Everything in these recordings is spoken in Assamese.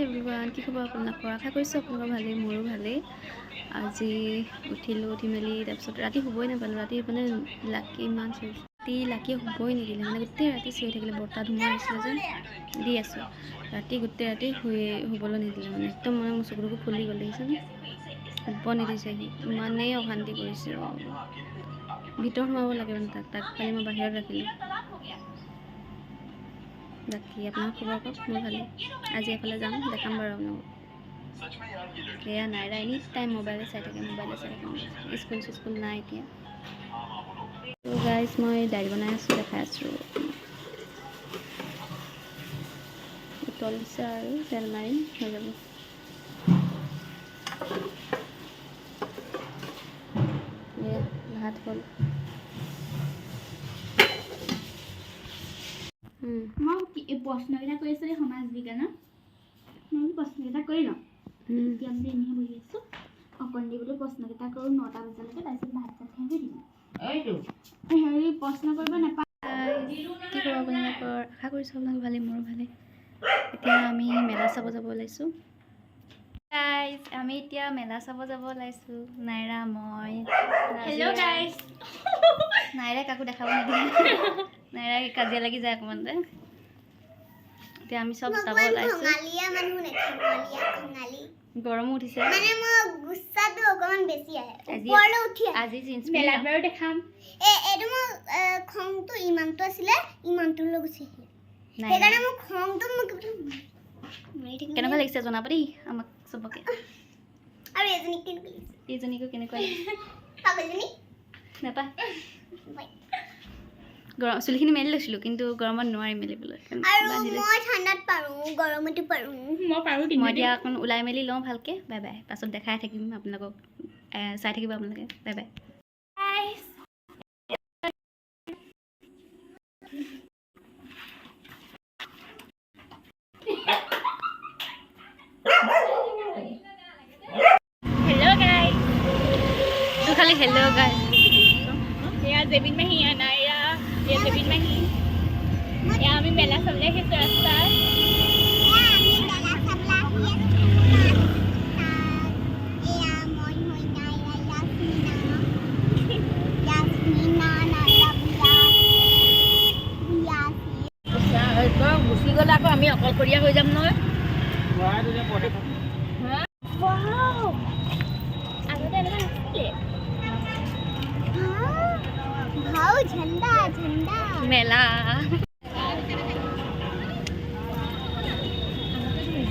এভৰিৱান, কি খবৰ আপোনালোকৰ আশা কৰিছোঁ, আপোনালোকৰ ভালেই, মোৰো ভালেই। আজি উঠিলোঁ, উঠি মেলি, তাৰপিছত ৰাতি শুবই নাপালোঁ, ৰাতি মানে লাকি ইমান ৰাতি লাকিয়ে শুবই নিদিলে মানে গোটেই ৰাতি চিঞৰি থাকিলে, বতাহ ধুমুহা আহিছিলে যে, দি আছোঁ। ৰাতি গোটেই ৰাতি শুই শুবলৈ নিদিলে মানে একদম মানে মোৰ চকু টকু ফুলি গ'ল দেখিছেনে শুব নিদিছে ইমানেই অশান্তি কৰিছে। ভিতৰত সোমাব লাগে মানে তাক তাক খালি মই বাহিৰত ৰাখিলোঁ। বাকী আপোনাৰ খবৰ কওক মোৰ ভালেই আজি এফালে যাম, দেখাম বাৰু আপোনালোকক এয়া নাইৰা এনি টাইম মোবাইলে চাই থাকে, মোবাইলে চাই থাকে। স্কুল চিস্কুল নাই এতিয়া। গাইজ মই দাইল বনাই আছোঁ, দেখাই আছোঁ। উতল দিছে আৰু তেল মাৰিম হৈ যাব। ভাত হ'ল। মই প্ৰশ্নকেইটা কৰি আছোঁ দেই সমাজ বিজ্ঞানৰ। মই বোলো প্ৰশ্নকেইটা কৰি লওঁ। এতিয়া বোলো এনেহে বহি আছোঁ। অকণ দি বোলো প্ৰশ্নকেইটা কৰোঁ নটা বজালৈকে তাৰপিছত ভাত চাত খাই দিম। হেৰি প্ৰশ্ন কৰিব নাপায় কি আপোনালোকৰ? আশা কৰিছোঁ আপোনালোক ভালেই মোৰো ভালেই। এতিয়া আমি মেলা চাব যাব ওলাইছোঁ। আমি এতিয়া মেলা চাব যাব ওলাইছোঁ। নাইৰা মই হেল্ল' গাইজ নাইৰাই কাকো দেখাব নিদিয়ে। নাইৰাই কাজিয়া লাগি যায় অকণমানতে এতিয়া আমি চব চাব ওলাইছোঁ। গৰমো উঠিছে। মানে মোৰ গুচ্ছাটো অকণমান বেছি আহে। ওপৰলৈ উঠি আজি জীন্স মেলাত বাৰু দেখাম। এ এইটো মোৰ খংটো ইমানটো আছিলে ইমানটোলৈ গুচি আহিলে। নাই সেইকাৰণে মোৰ খংটো মোক কেনেকুৱা লাগিছে জনাব দেই আমাক চবকে? আৰু এজনী কেনেকুৱা লাগিছে এইজনীকো কেনেকুৱা লাগিছে পাগলজনী নাপায় বাই। গৰম চুলিখিনি মেলি লৈছিলোঁ কিন্তু গৰমত নোৱাৰি মেলিবলৈ আৰু। মই ঠাণ্ডাত পাৰোঁ গৰমতো পাৰোঁ মই পাৰোঁ মই কিন্তু এতিয়া অকণ ওলাই মেলি লওঁ ভালকৈ বাই বাই পাছত দেখাই থাকিম আপোনালোকক চাই থাকিব আপোনালোকে bye bye Guys, hello' guys তোৰ খালি হেল্ল' গাই এয়া জেবিন মাহী এয়া নাইৰা এয়া জেবিন মাহী এয়া আমি মেলা মেলা চাবলৈ আহি আছোঁ এয়া মই হৈ নাইৰা ইয়াচমিনা ইয়াচমিনা নাইৰা বিয়া বিয়া গুচি গ'লে আকৌ আমি অকলশৰীয়া হৈ যাম নহয় মেলা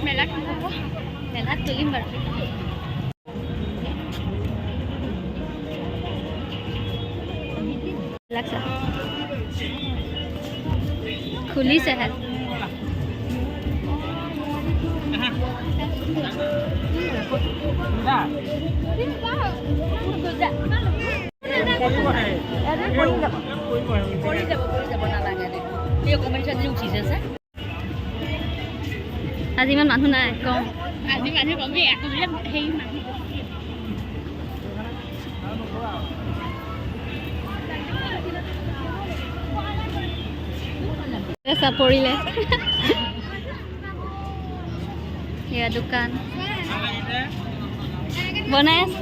মেলা মেলা তুলিম বারফি খুলিছে হেল কৰি যাব কৰি যাব উঠিছে আজি ইমান মানুহ নাই কম আজি মানুহ কমি আকৌ বোলে হেৰি মানুহ চা পৰিলে এয়া দোকান। বনাই আছে।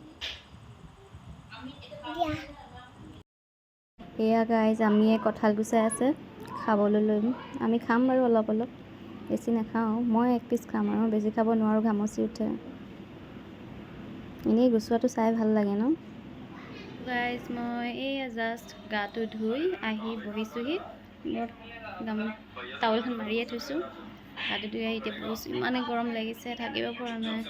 এয়া গাইজ আমিয়ে কঁঠাল গুচাই আছে খাবলৈ লৈ আমি খাম বাৰু অলপ অলপ বেছি নাখাওঁ। মই এক পিচ খাম আৰু বেছি খাব নোৱাৰোঁ ঘামচি উঠে। এনেই গুচোৱাটো চাই ভাল লাগে ন? গাইজ মই এইয়া জাষ্ট গাটো ধুই আহি বহিছোঁহি। টাৱেলখন মাৰিয়ে থৈছোঁ। গাটো ধুই আহি এতিয়া বহিছোঁ ইমানেই গৰম লাগিছে থাকিব পৰা নাই।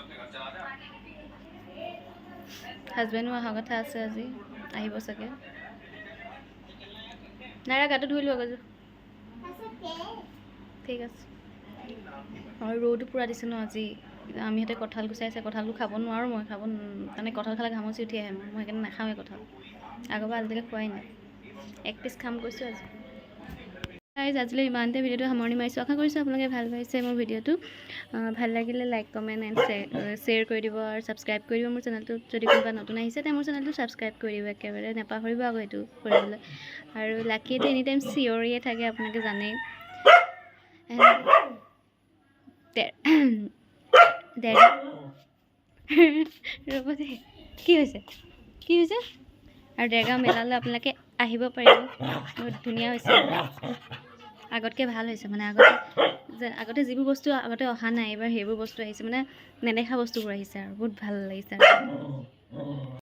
হাজবেণ্ডো অহা কথা আছে আজি। আহিব চাগে। নাইৰা গাটো ধুই লোৱা গৈ তাৰপিছত ঠিক আছে। আৰু ৰ'দো পূৰা দিছে ন আজি। আমি সিহঁতে কঁঠাল গুচাই আছে কঁঠালটো খাব নোৱাৰোঁ মই খাব মানে কঁঠাল খালে ঘামচি উঠি আহে মই সেইকাৰণে নাখাওঁৱে কঁঠাল। আগৰ পৰা আজিলৈকে খোৱাই নাই। এক পিচ খাম কৈছোঁ আজি। গাইজ আজিলৈ ইমানতে ভিডিঅ'টো সামৰণি মাৰিছোঁ। আশা কৰিছোঁ আপোনালোকে ভালো পাইছে মোৰ ভিডিঅ'টো। ভালো লাগিলে লাইক কমেণ্ট এণ্ড শ্বেয়াৰ কৰি দিব আৰু ছাবস্ক্ৰাইব কৰি দিব। মোৰ চেনেলটো যদি কোনোবা নতুন আহিছে তে মোৰ চেনেলটো ছাবস্ক্ৰাইব কৰি দিব একেবাৰে, নাপাহৰিব আকৌ সেইটো কৰিবলৈ। আৰু লাকিয়েতো এনি টাইম চিঞৰিয়ে থাকে, আপোনালোকে জানেই। ৰ'ব দেই কি হৈছে? কি হৈছে? আৰু ডেৰগাঁও মেলালৈ আপোনালোকে আহিব পাৰিব। বহুত ধুনীয়া হৈছে। আগতকৈ ভাল হৈছে মানে আগতে যে আগতে যিবোৰ বস্তু আগতে অহা নাই এইবাৰ সেইবোৰ বস্তু আহিছে মানে নেদেখা বস্তুবোৰ আহিছে আৰু বহুত ভাল লাগিছে।